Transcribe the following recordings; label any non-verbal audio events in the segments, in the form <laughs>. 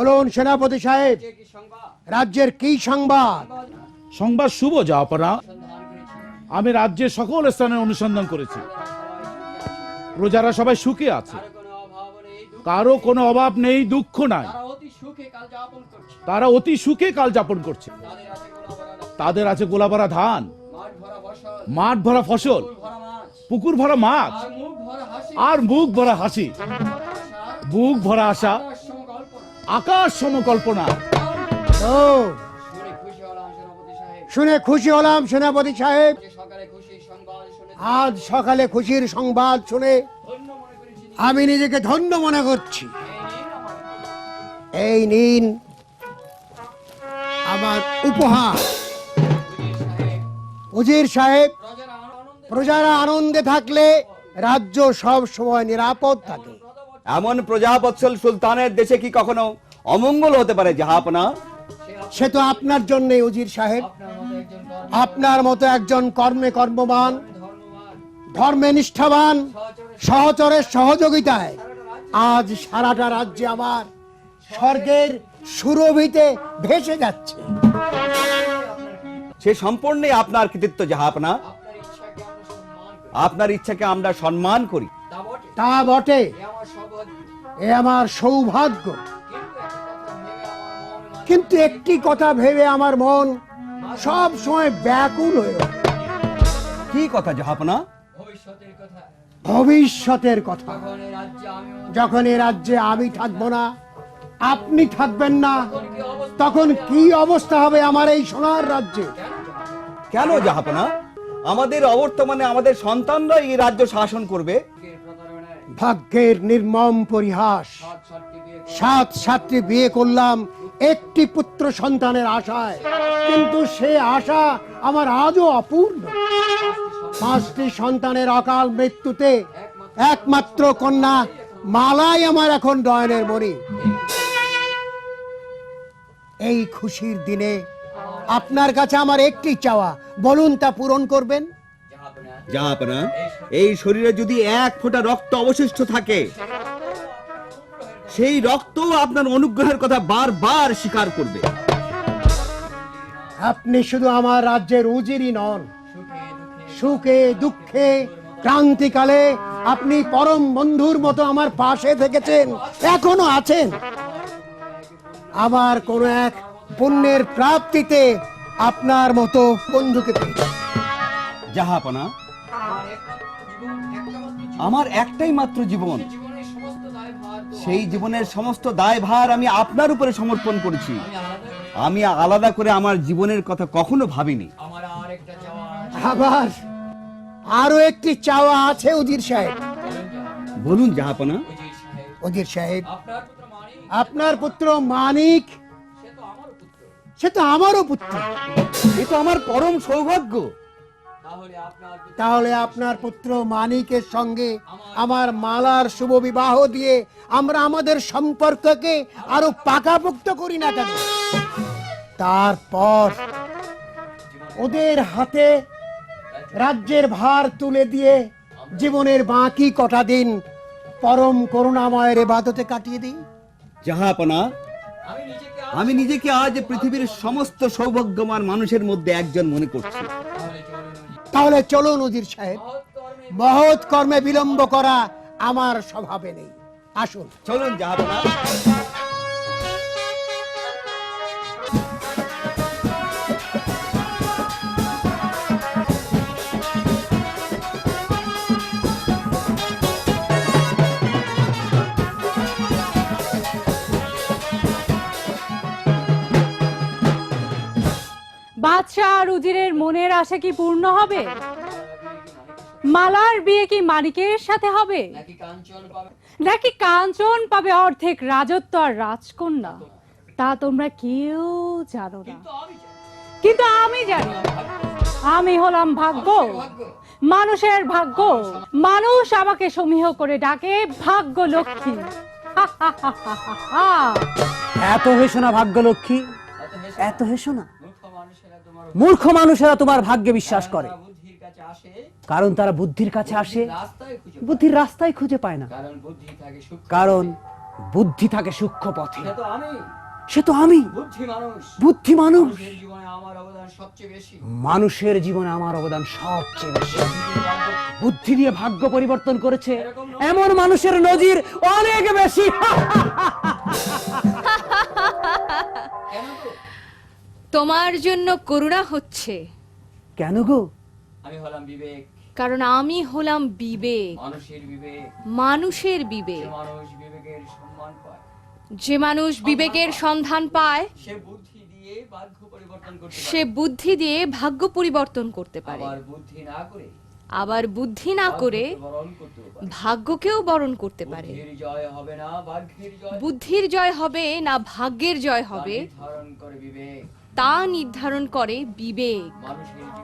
বলুন, সেনাপতি সাহেব যে রাজ্যের কি সংবাদ? সংবাদ শুভ সন্ধান করেছি আমি রাজ্যের সকল স্থানে অনুসন্ধান করেছি। প্রজারা সবাই সুখে আছে। কারও কোনো অভাব নেই, দুঃখ নেই। তারা অতি সুখে কাল যাপন করছে। তাদের আছে গোলাপারা ধান, মাঠ ভরা ফসল, পুকুর ভরা মাছ, আর মুখ ভরা হাসি। আর মুখ ভরা হাসি বুক ভরা আশা আকাশ সমকল্পনা। ও। শুনে খুশি হলাম সেনাপতি সাহেব। আজ সকালে খুশির সংবাদ শুনে আমি নিজেকে ধন্য মনে করছি। এই নিন আমার উপহার। উজির সাহেব, প্রজারা আনন্দে থাকলে রাজ্য সব সময় নিরাপদ থাকে। এমন প্রজাবৎসল সুলতানের দেশে কি কখনো অমঙ্গল হতে পারে? জাহাপনা সে তো আপনার জন্য উজির সাহেব। আপনার মতো একজন কর্ম কর্মবান ধর্মে নিষ্ঠাবান সহচরের সহযোগিতায়। আজ সারাটা রাজ্যে আমার স্বর্গের সুরভিতে ভেসে যাচ্ছে। সে সম্পূর্ণই আপনার কৃতিত্ব আমরা সম্মান আপনার ইচ্ছাকে আমরা সম্মান করি। তা বটে। এ আমার সৌভাগ্য। কিন্তু একটা কথা ভেবে আমার মন সব সময় ব্যাকুল হয়ে কি কথা জাহাপনা? ভবিষ্যতের কথা। ভবিষ্যতের কথা যখন এ রাজ্যে আমি থাকব না আপনি থাকবেন না তখন কি অবস্থা হবে আমার এই সোনার রাজ্যে? কেন জাহাপনা? আমাদের অবর্তমানে আমাদের সন্তানরা এই রাজ্য শাসন করবে। ভাগ্যের নির্মম পরিহাস। সাত সাতটি বিয়ে করলাম, একটি পুত্র সন্তানের আশায়। কিন্তু সে আশা আমার আজও অপূর্ণ। পাঁচটি সন্তানের অকাল মৃত্যুতে একমাত্র কন্যা মালাই আমার এখন ডয়নের মরি এই খুশির দিনে আপনার কাছে আমার একটি চাওয়া, বলুন তা পূরণ করবেন? জাহাপনা জাহাপনা এই শরীরে যদি এক ফোঁটা রক্ত অবশিষ্ট থাকে সেই রক্ত আপনার অনুগ্রহের কথা বারবার স্বীকার করবে আপনি শুধু আমার রাজ্যের উজিরই নন সুখে দুঃখে সুখে দুঃখে ক্রান্তিকালে আপনি পরম বন্ধুর মতো আমার পাশে থেকেছেন এখনও আছেন আবার কোন এক পুণ্যের প্রাপ্তিতে আপনার মতো বন্ধুকে পেয়েছি। জাহাপনা আমার একটাই মাত্র জীবন। জীবনের সমস্ত দায়ভার তো সেই জীবনের সমস্ত দায়ভার আমি আপনার উপরে সমর্পণ করেছি। আমি আলাদা করে আমি আলাদা করে আমার জীবনের কথা কখনো ভাবিনি। আমার আর একটা চাওয়া আছে। আবার আরও একটি চাওয়া আছে উজির সাহেব। বলুন জাহাপনা। উজির সাহেব আপনার পুত্র মানিক। আপনার সে তো আমারও পুত্র। সে তো আমারও পুত্র। এ তো আমার পরম সৌভাগ্য। তাহলে আপনার পুত্র তাহলে আপনার পুত্র মানিকের সঙ্গে আমার মালার শুভ বিবাহ দিয়ে আমরা আমাদের সম্পর্ককে আরও পাকাপোক্ত করি না কেন? তারপর ওদের হাতে রাজ্যের ভার তুলে দিয়ে জীবনের বাকি কটা দিন পরম করুণাময়ের এবাদতে কাটিয়ে দিই। জাহাপনা আমি নিজেকে আজ আমি নিজেকে আজ পৃথিবীর সমস্ত সৌভাগ্যবান মানুষের মধ্যে একজন মনে করছি। তাহলে চলো উজির সাহেব। মহৎ কর্মে বিলম্ব করা আমার স্বভাবে নেই। আসুন। চলুন যাব বাদশাহ মনের আশা কি পূর্ণ হবে? মালার বিয়ে কি মানিকের সাথে হবে? নাকি কাঞ্চন পাবে? নাকি কাঞ্চন পাবে অর্ধেক রাজত্ব আর রাজকন্যা? তা তোমরা কেউ জানো না। আমি কিন্তু আমি জানি। আমি হলাম ভাগ্য। ভাগ্য মানুষের ভাগ্য। মানুষ আমাকে সমীহ করে ডাকে ভাগ্য লক্ষ্মী। এত হেসো না ভাগ্য লক্ষ্মী। এত হেসো না। মূর্খ মানুষেরা তোমার ভাগ্যে বিশ্বাস করে। কারণ তারা বুদ্ধির কাছে আসে। বুদ্ধির রাস্তায় খুঁজে পায় না। কারণ বুদ্ধি থাকে সূক্ষ্ম পথে। সে তো আমি। বুদ্ধি মানুষ। মানুষের জীবনে আমার অবদান সবচেয়ে বেশি। বুদ্ধি দিয়ে ভাগ্য পরিবর্তন করেছে। এমন মানুষের নজির অনেক বেশি। তোমার জন্য করুণা হচ্ছে। কেন গো? আমি হলাম বিবেক। কারণ আমি হলাম বিবেক। মানুষের বিবেক। মানুষের যে বিবেক মানুষ বিবেকের সম্মান পায় যে মানুষ বিবেকের সন্ধান পায় সে বুদ্ধি দিয়ে ভাগ্য পরিবর্তন করতে পারে। সে বুদ্ধি দিয়ে ভাগ্য পরিবর্তন করতে পারে। আবার বুদ্ধি না করে আবার বুদ্ধি না করে ভাগ্যকেও বরণ করতে পারে। বুদ্ধির জয় হবে না ভাগ্যের জয়। হবে না ভাগ্যের জয় তা হবে নির্ধারণ করে বিবেক। তা নির্ধারণ করে বিবেক।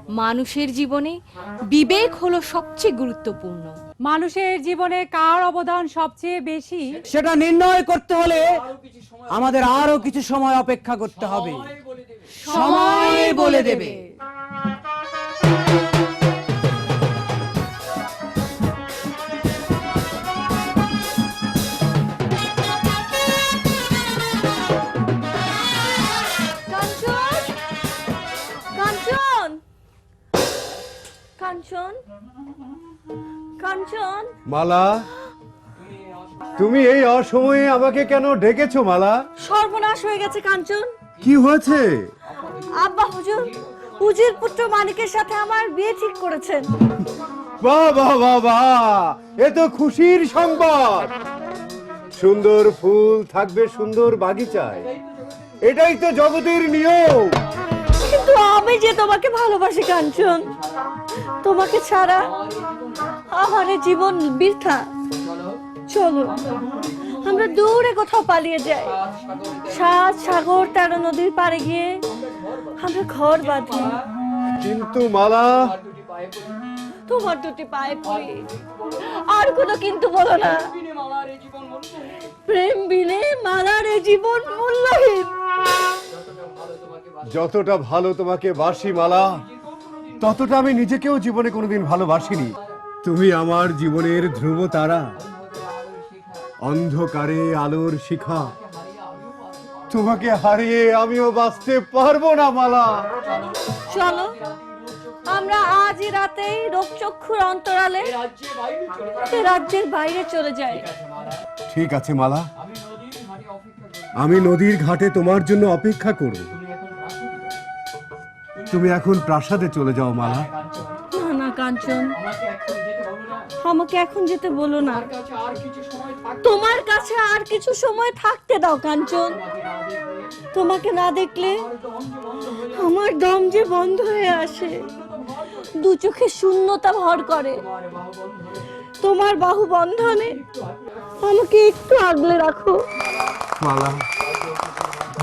মানুষের জীবনে। বিবেক হলো সবচেয়ে গুরুত্বপূর্ণ। মানুষের জীবনে কার অবদান সবচেয়ে বেশি? সেটা নির্ণয় করতে হলে আমাদের আরও কিছু সময় অপেক্ষা করতে হবে। সময় বলে দেবে। মালা তুমি এই অসময়ে আমাকে কেন ডেকেছো মালা? সর্বনাশ হয়ে গেছে কাঞ্চন। কি হয়েছে? আব্বা হুজুর হুজুর পুত্র মানিকের সাথে আমার বিয়ে ঠিক করেছেন। বাহ বাহ বাহ বাহ। এ তো খুশির সংবাদ। সুন্দর ফুল থাকবে সুন্দর বাগিচায়। এটাই তো জগতের নিয়ম। কিন্তু আমি যে তোমাকে ভালোবাসি কাঞ্চন তোমাকে ছাড়া আমার জীবন বৃথা। চলো। আমরা দূরে কোথাও পালিয়ে যাই। সাত সাগর তেরো নদীর পাড়ে গিয়ে আমরা ঘর বাঁধি। কিন্তু মালা। তোমার দুটি পায়ে পড়ি। আর কোনো কিন্তু বলো না। প্রেম বিনে মালার জীবন মূল্যহীন। যতটা ভালো তোমাকে বাসি মালা ততটা আমি নিজেকেও জীবনে কোনোদিন ভালোবাসিনি। তুমি আমার জীবনের ধ্রুব তারা। অন্ধকারে আলোর শিখা। তোমাকে হারিয়ে আমিও বাঁচতে পারব না মালা। চলো আমরা আজই রাতেই রোগচক্ষুর অন্তরালে রাজ্যের বাইরে চলে যাই। ঠিক আছে মালা। আমি নদীর ঘাটে তোমার জন্য অপেক্ষা করব। তুমি এখন প্রাসাদে যাও। তুমি এখন প্রাসাদে চলে যাও মালা। না না কাঞ্চন। আমাকে এখন যেতে বলো না। তোমার কাছে আর কিছু সময় থাকতে দাও কাঞ্চন। তোমাকে না দেখলে আমার দম যে বন্ধ হয়ে আসে। দু চোখে শূন্যতা ভর করে। তোমার বাহু বন্ধনে আমাকে একটু আগলে রাখো। মালা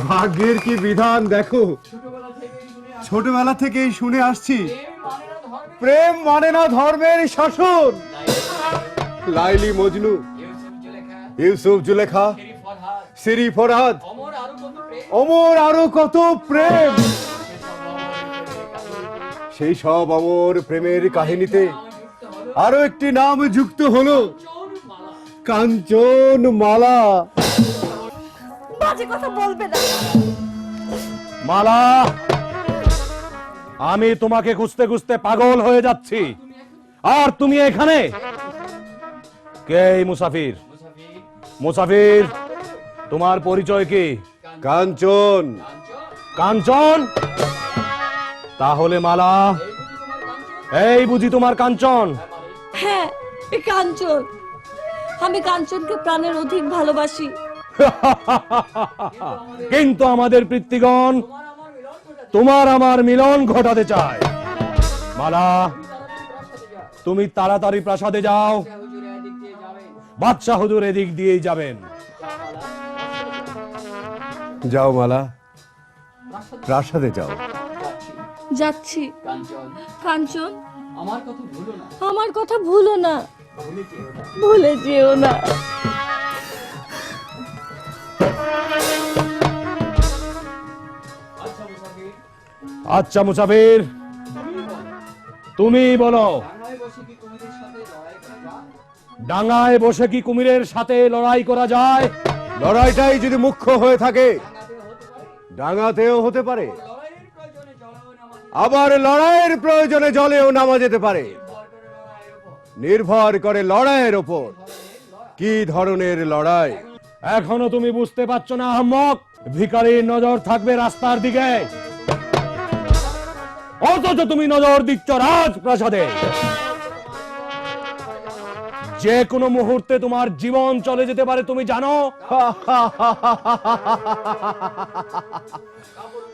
ভাগ্যের কি বিধান দেখো? ছোটবেলা থেকেই শুনে আসছি। ছোটবেলা থেকেই শুনে আসছি প্রেম প্রেম মানে না ধর্মের শাসন। লাইলি মজনু ইউসুফ জুলেখা সিরি ফরহাদ অমর আরও কত প্রেম। অমর আরও কত প্রেম সেই সব অমর প্রেমের কাহিনীতে আরও একটি নাম যুক্ত হলো কাঞ্চন মালা বাজে কথা বলবে না। মালা আমি তোমাকে খুঁজতে খুঁজতে পাগল হয়ে যাচ্ছি। আর তুমি এখানে? কে এই মুসাফির? মুসাফির তোমার পরিচয় কি? কাঞ্চন। কাঞ্চন? তাহলে মালা এই বুঝি তোমার কাঞ্চন। হ্যাঁ এ কাঞ্চন। আমি কাঞ্চনকে প্রাণের অধিক ভালোবাসি। <laughs> কিন্তু আমাদের পিতৃগণ তোমার আমার মিলন ঘটাতে চায়। মালা তুমি তাড়াতাড়ি প্রাসাদে যাও। বাদশাহ হুজুর এদিক দিয়েই যাবেন। যাও মালা। প্রাসাদে যাও। যাচ্ছি। কাঞ্চন কাঞ্চন আমার কথা ভুলো না। আমার কথা ভুলো না। ভুলে যেও না। আচ্ছা মুসাফির। আচ্ছা মুসাফির তুমি বলো। ডাঙায় বসে কি কুমিরের সাথে লড়াই করা যায়? লড়াইটাই যদি মুখ্য হয়ে থাকে ডাঙাতেও হতে পারে। আবার লড়াইয়ের প্রয়োজনে জলেও নামা যেতে পারে। নির্ভর করে লড়াইয়ের ওপর কি ধরনের লড়াই? এখনও তুমি বুঝতে পারছ না আহম্মক? ভিকারির নজর থাকবে রাস্তার দিকে। অথচ তুমি নজর দিচ্ছ রাজপ্রাসাদে। যে কোনো মুহূর্তে তোমার জীবন চলে যেতে পারে, তুমি জানো?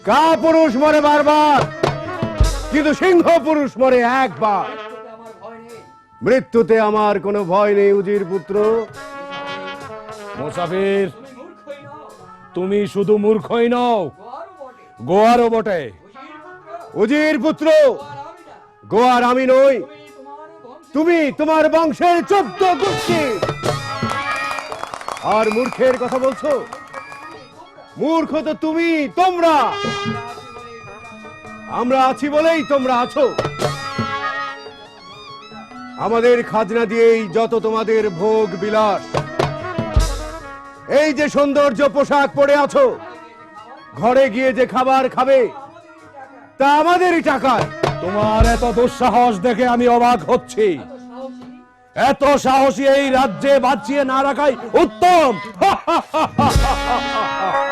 কা পুরুষ মরে বারবার, কিন্তু সিংহ পুরুষ মরে একবার। মৃত্যুতে আমার কোনো ভয় নেই, উজির পুত্র। মুসাফির, তুমি শুধু মূর্খই নও, গোয়ারও বটে। উজির পুত্র, গোয়ার আমি নই। তুমি তোমার বংশের চোদ্দ গোষ্ঠী। আর মূর্খের কথা বলছো? মূর্খ তো তুমি, তোমরা। আমরা আছি বলেই তোমরা আছো। আমাদের খাজনা দিয়েই যত তোমাদের ভোগ বিলাস। এই যে সৌন্দর্য পোশাক পরে আছো, ঘরে গিয়ে যে খাবার খাবে, তা আমাদেরই টাকায়। তোমার এত দুঃসাহস দেখে আমি অবাক হচ্ছি। এত সাহসী এই রাজ্যে বাঁচিয়ে না রাখাই উত্তম। <laughs>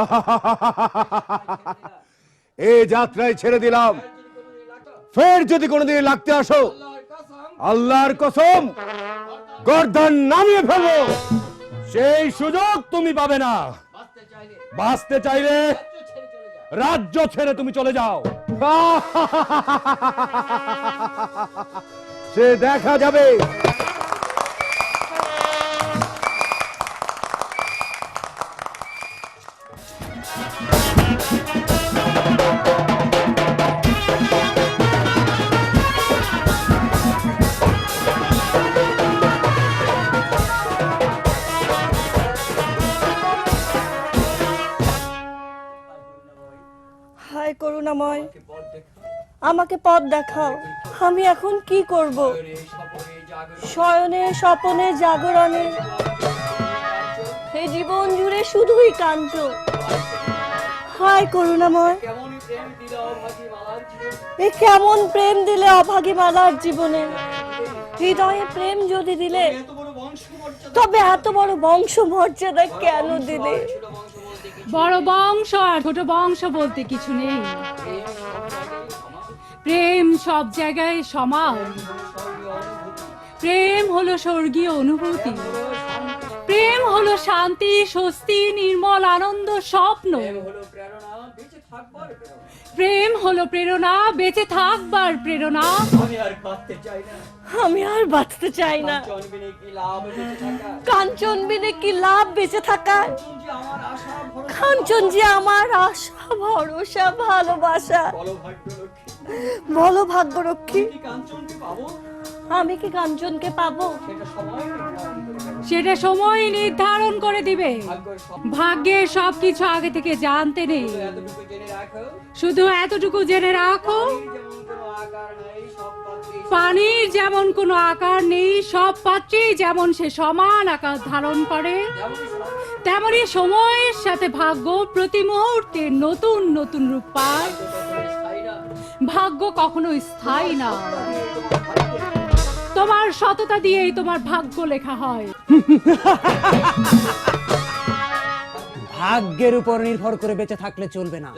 <laughs> এই যাত্রায় ছেড়ে দিলাম। ফের যদি কোনোদিন লাগতে আসো, আল্লাহর কসম গর্দন নামিয়ে ফেলব। সেই সুযোগ তুমি পাবে না। বাঁচতে চাইলে রাজ্য ছেড়ে তুমি চলে যাও। <laughs> সে দেখা যাবে। আমাকে পথ দেখাও। আমি এখন কি করব? শয়নে স্বপনে জাগরণে। এই জীবন জুড়ে শুধুই কান্ত হায় করুণাময়। এ কেমন প্রেম দিলে অভাগী মালার জীবনে। হৃদয়ে প্রেম যদি দিলে, তবে এত বড় বংশ মর্যাদা কেন দিলে? বড় বংশ আর ছোট বংশ বলতে কিছু নেই। প্রেম সব জায়গায় সমান। প্রেম হলো স্বর্গীয় অনুভূতি। প্রেম হলো শান্তি স্বস্তি নির্মল আনন্দ স্বপ্ন। প্রেম হলো প্রেরণা বেঁচে থাকবার প্রেরণা। আমি আর বাঁচতে চাই না। কাঞ্চন বিনে কি লাভ বেঁচে থাকার? কাঞ্চন যে আমার আশা ভরসা ভালোবাসা। বলো ভাগ্যরক্ষী। আমি কি কাঞ্চনকে পাবো? সেটা সময় নির্ধারণ করে দিবে। ভাগ্যের সবকিছু আগে থেকে জানতে নেই। শুধু এতটুকু জেনে রাখো। পানির যেমন কোনো আকার নেই সব পাত্রেই যেমন সে সমান আকার ধারণ করে তেমনি সময়ের সাথে ভাগ্য প্রতি মুহূর্তে নতুন নতুন রূপ পায়। ভাগ্য কখনো স্থায়ী না। তোমার সততা দিয়েই তোমার ভাগ্য লেখা হয়। ভাগ্যের উপর নির্ভর করে বেঁচে থাকলে চলবে না।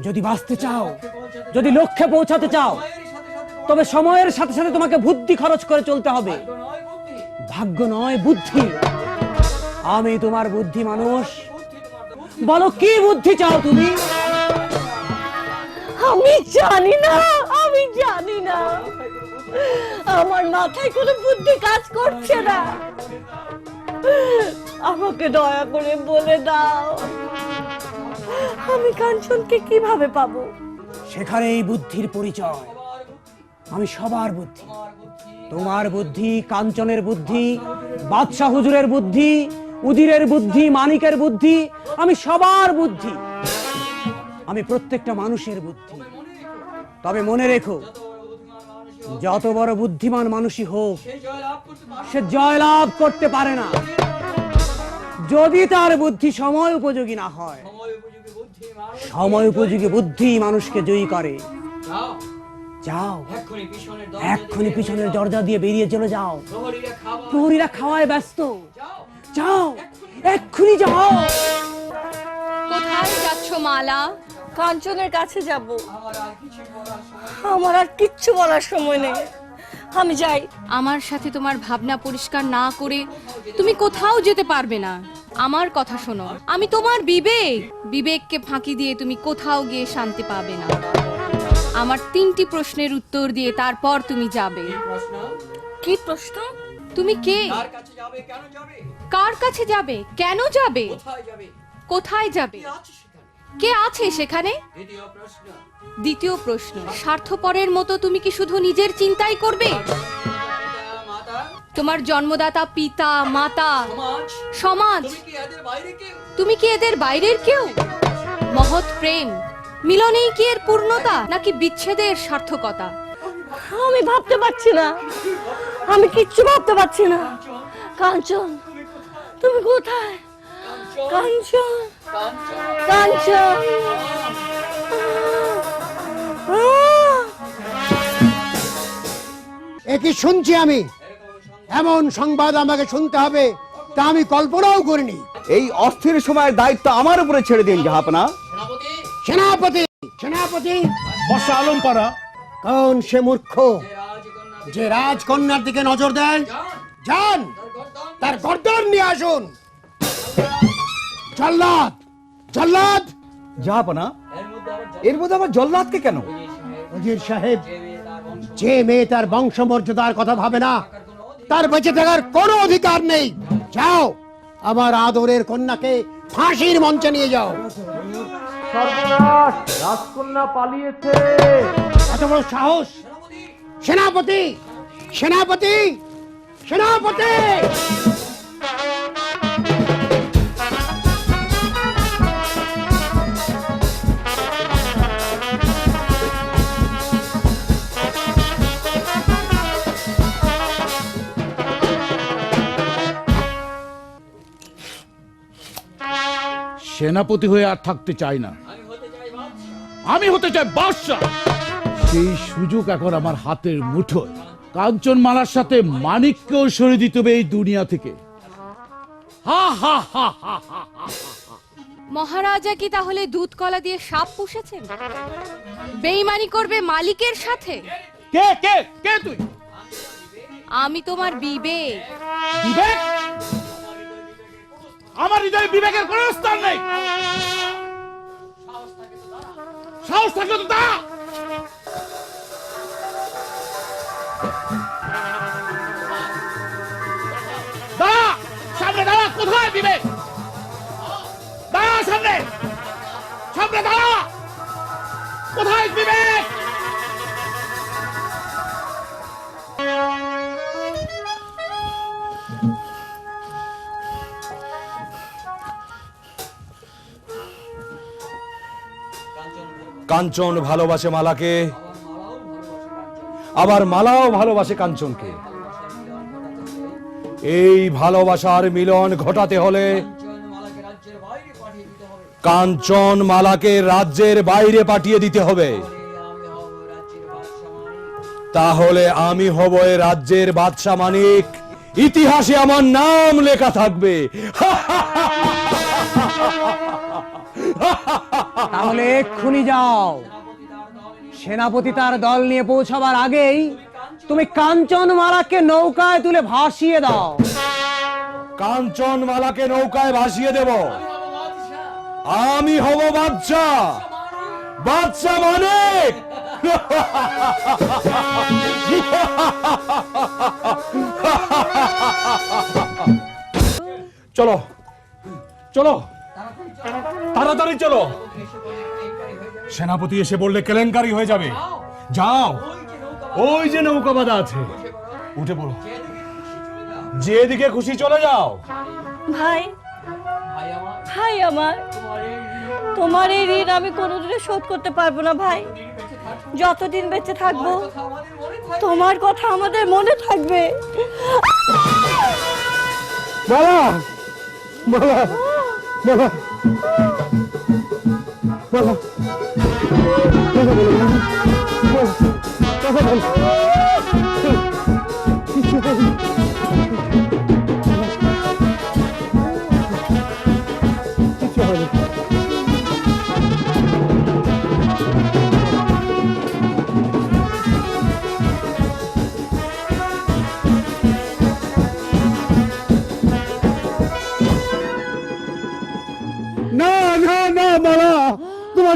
যদি বাঁচতে চাও। যদি লক্ষ্যে পৌঁছাতে চাও। তবে সময়ের সাথে সাথে তোমাকে বুদ্ধি খরচ করে চলতে হবে। ভাগ্য নয় বুদ্ধি। আমি তোমার বুদ্ধি মানুষ। বলো কি বুদ্ধি চাও তুমি? আমি জানি না, আমি জানি না। আমার মাথায় কোনো বুদ্ধি কাজ করছে না। আমাকে দয়া করে বলে দাও, আমি কাঞ্চনকে কীভাবে পাবো? সেখানে এই বুদ্ধির পরিচয়। আমি সবার বুদ্ধি। তোমার বুদ্ধি, কাঞ্চনের বুদ্ধি, বাদশাহ হুজুরের বুদ্ধি, উদিরের বুদ্ধি, মানিকের বুদ্ধি, আমি সবার বুদ্ধি। আমি প্রত্যেকটা মানুষের বুদ্ধি। তবে মনে রেখো, যত বড় বুদ্ধিমান মানুষই হোক, সে জয়লাভ করতে পারে না। যদি তার বুদ্ধি সময় উপযোগী না হয়, সময় উপযোগী বুদ্ধি মানুষকে জয়ী করে। যাও, এক্ষুনি পিছনের দরজা দিয়ে বেরিয়ে চলে যাও। প্রহরীরা খাওয়ায় ব্যস্ত। যাও, এক্ষুনি যাও। কোথায় যাচ্ছ মালা? কাঞ্চনের কাছে যাব। আমার আর কিচ্ছু বলার সময় নেই। আমি যাই। আমার সাথে তোমার ভাবনা পরিষ্কার না করে তুমি কোথাও যেতে পারবে না। আমার কথা শোনো। আমি তোমার বিবেক। বিবেককে ফাঁকি দিয়ে তুমি কোথাও গিয়ে শান্তি পাবে না। আমার তিনটি প্রশ্নের উত্তর দিয়ে তারপর তুমি যাবে। কি প্রশ্ন? তুমি কে? কার কাছে যাবে? কেন যাবে? কোথায় যাবে? কে আছে সেখানে? দ্বিতীয় প্রশ্ন, স্বার্থপরের মতো তুমি কি শুধু নিজের চিন্তাই করবে? তোমার জন্মদাতা পিতা, মাতা, সমাজ, তুমি কি এদের বাইরের কেউ? মহৎ প্রেম, মিলনেই কি এর পূর্ণতা, নাকি বিচ্ছেদের সার্থকতা? আমি ভাবতে পারছি না। আমি কিচ্ছু ভাবতে পারছি না। কাঞ্চন, তুমি কোথায়? কাঞ্চন কাঞ্চন আহ! এ কি শুনছি আমি? এমন সংবাদ আমাকে শুনতে হবে তা আমি কল্পনাও করিনি। এই অস্থির সময়ের দায়িত্ব আমার উপরে ছেড়ে দিন জাহাপনা। সেনাপতি? সেনাপতি! বর্ষা আলম পাড়া কোন সে মূর্খ। যে রাজকন্যার দিকে নজর দেয় যান। তার গর্দন নিয়ে আসুন। জল্লাদ! জল্লাদ! জাহাপনা এর মধ্যে আবার জল্লাদকে কেন? উজির সাহেব যে মেয়ে তার বংশমর্যাদার কথা ভাবে না তার বেঁচে থাকার কোনো অধিকার নেই। যাও। আমার আদরের কন্যাকে ফাঁসির মঞ্চে নিয়ে যাও। রাজকন্যা পালিয়েছে। এত বড় সাহস! সেনাপতি! সেনাপতি! সেনাপতি! সেনাপতি হয়ে আর থাকতে চাই না। আমি হতে চাই বাদশা সেই সুযোগ এখন আমার হাতের মুঠোয়। কাঞ্চন মালার সাথে মানিককেও সরে দিতে হবে এই দুনিয়া থেকে। হা হা হা হা হা। মহারাজা কি তাহলে দুধ কলা দিয়ে সাপ পুষেছেন? বেইমানি করবে মালিকের সাথে? কে কে কে তুই? আমি তোমার বিবেক। বিবেক? আমার হৃদয়ে বিবেকের কোনো স্থান নেই। সাহস থাকলে তো তা দাঁড়া সামনে দাঁড়া কোথায় বিবেক? দাঁড়া সামনে। সামনে দাঁড়া। কোথায় বিবেক? কাঞ্চন ভালোবাসে মালাকে। আবার মালাও ভালোবাসে কাঞ্চনকে। এই ভালোবাসার মিলন ঘটাতে হলে কাঞ্চন মালাকে রাজ্যের বাইরে পাঠিয়ে দিতে হবে। তাহলে আমি হব এ রাজ্যের বাদশা মানিক। ইতিহাসে আমার নাম লেখা থাকবে। <laughs> তাহলে এক্ষুনি যাও। সেনাপতি তার দল নিয়ে পৌঁছাবার আগেই তুমি কাঞ্চন মালাকে নৌকায় তুলে ভাসিয়ে দাও। কাঞ্চন মালাকে নৌকায় ভাসিয়ে দেব। আমি হব বাচ্চা বাচ্চা মানিক চলো চলো। তাড়াতাড়ি চলো। সেনাপতি এসে বললে কেলেঙ্কারি হয়ে যাবে। যাও। ওই যে নৌকা বাঁধা আছে। উঠে পড়ো। যেদিকে খুশি চলে যাও। ভাই ভাই আমার তোমার এই ঋণ আমি কোনোদিনও শোধ করতে পারব না ভাই। যতদিন বেঁচে থাকব তোমার কথা আমাদের মনে থাকবে। মালা মালা মালা কথা বলো কথা বলো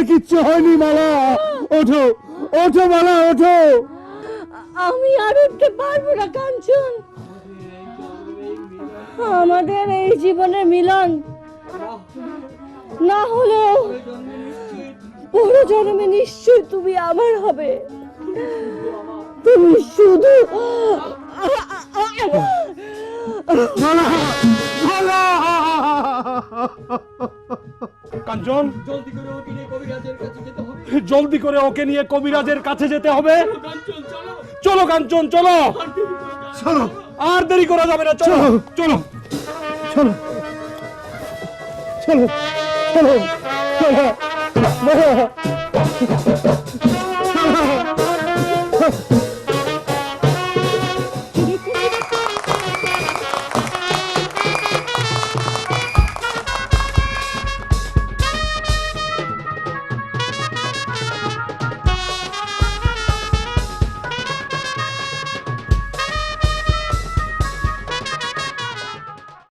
কিচ্ছু হয়নি মালা। ওঠো ওঠো মালা ওঠো। আমি আর উঠতে পারব না কাঞ্চন। আমাদের এই জীবনের মিলন না হলেও পুরো জন্মে নিশ্চয় তুমি আমার হবে। তুমি শুধু মালা মালা। কাঞ্চন। জলদি করে ওকে নিয়ে কবিরাজের কাছে যেতে হবে। চলো কাঞ্চন চলো। চলো আর দেরি করা যাবে না চলো। চলো। চলো। চলো। চলো। চলো।